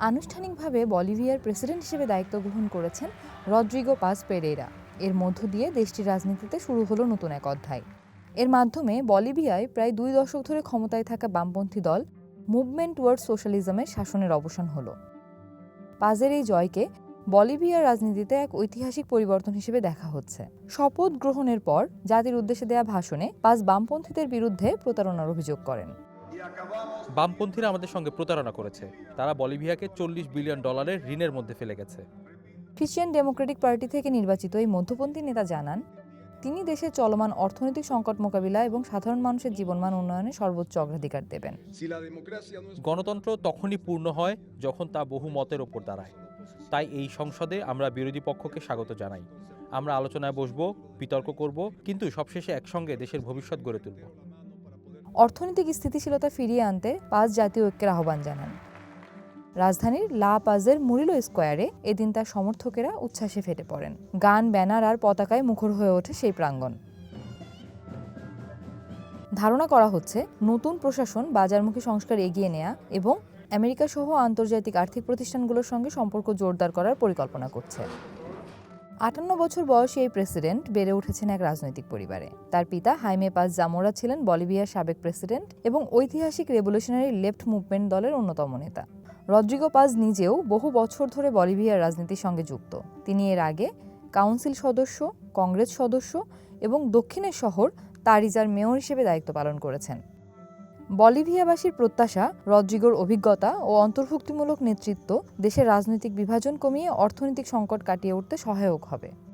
আনুষ্ঠানিকভাবে বলিভিয়ার প্রেসিডেন্ট হিসেবে দায়িত্ব গ্রহণ করেছেন রদ্রিগো পাস পেরেরা এর মধ্য দিয়ে দেশটির রাজনীতিতে শুরু হলো নতুন এক অধ্যায়। এর মাধ্যমে বলিভিয়ায় প্রায় দুই দশক ধরে ক্ষমতায় থাকা বামপন্থী দল মুভমেন্ট টুয়ার্ড সোশ্যালিজমের শাসনের অবসান হলো। পাজের এই জয়কে বলিভিয়ার রাজনীতিতে এক ঐতিহাসিক পরিবর্তন হিসেবে দেখা হচ্ছে। শপথ গ্রহণের পর জাতির উদ্দেশ্যে দেয়া ভাষণে পাজ বামপন্থীদের বিরুদ্ধে প্রতারণার অভিযোগ করেন। বামপন্থীরা আমাদের সঙ্গে প্রতারণা করেছে। তারা বলিভিয়াকে চল্লিশ বিলিয়ন ডলারের ঋণের মধ্যে ফেলে গেছে। খ্রিশ্চিয়ান ডেমোক্রেটিক পার্টি থেকে নির্বাচিত এই মধ্যপন্থী নেতা জানান তিনি দেশের চলমান অর্থনৈতিক সংকট মোকাবিলা এবং সাধারণ মানুষের জীবনমান উন্নয়নে সর্বোচ্চ অগ্রাধিকার দেবেন। গণতন্ত্র তখনই পূর্ণ হয় যখন তা বহু মতের ওপর দাঁড়ায়। তাই এই সংসদে আমরা বিরোধী পক্ষকে স্বাগত জানাই। আমরা আলোচনায় বসবো বিতর্ক করব কিন্তু সবশেষে একসঙ্গে দেশের ভবিষ্যৎ গড়ে তুলব। অর্থনৈতিক স্থিতিশীলতা ফিরিয়ে আনতে পাঁচ জাতীয় ঐক্যের আহ্বান জানান। রাজধানীর লা পাজের মুরিলো স্কোয়ারে এদিন তার সমর্থকেরা উচ্ছ্বাসে ফেটে পড়েন। গান, ব্যানার আর পতাকায় মুখর হয়ে ওঠে সেই প্রাঙ্গণ। ধারণা করা হচ্ছে, নতুন প্রশাসন বাজারমুখী সংস্কার এগিয়ে নেয়া এবং আমেরিকা সহ আন্তর্জাতিক আর্থিক প্রতিষ্ঠানগুলোর সঙ্গে সম্পর্ক জোরদার করার পরিকল্পনা করছে। আটান্ন বছর বয়সী এই প্রেসিডেন্ট বেড়ে উঠেছেন এক রাজনৈতিক পরিবারে। তার পিতা হাইমে পাস জামোরা ছিলেন বলিভিয়ার সাবেক প্রেসিডেন্ট এবং ঐতিহাসিক রেভলিউশনারি লেফট মুভমেন্ট দলের অন্যতম নেতা। রদ্রিগো পাজ নিজেও বহু বছর ধরে বলিভিয়ার রাজনীতির সঙ্গে যুক্ত। তিনি এর আগে কাউন্সিল সদস্য, কংগ্রেস সদস্য এবং দক্ষিণের শহর তারিজার মেয়র হিসেবে দায়িত্ব পালন করেছেন। বলিভিয়াবাসীর প্রত্যাশা, রদ্রিগোর অভিজ্ঞতা ও অন্তর্ভুক্তিমূলক নেতৃত্ব দেশের রাজনৈতিক বিভাজন কমিয়ে অর্থনৈতিক সংকট কাটিয়ে উঠতে সহায়ক হবে।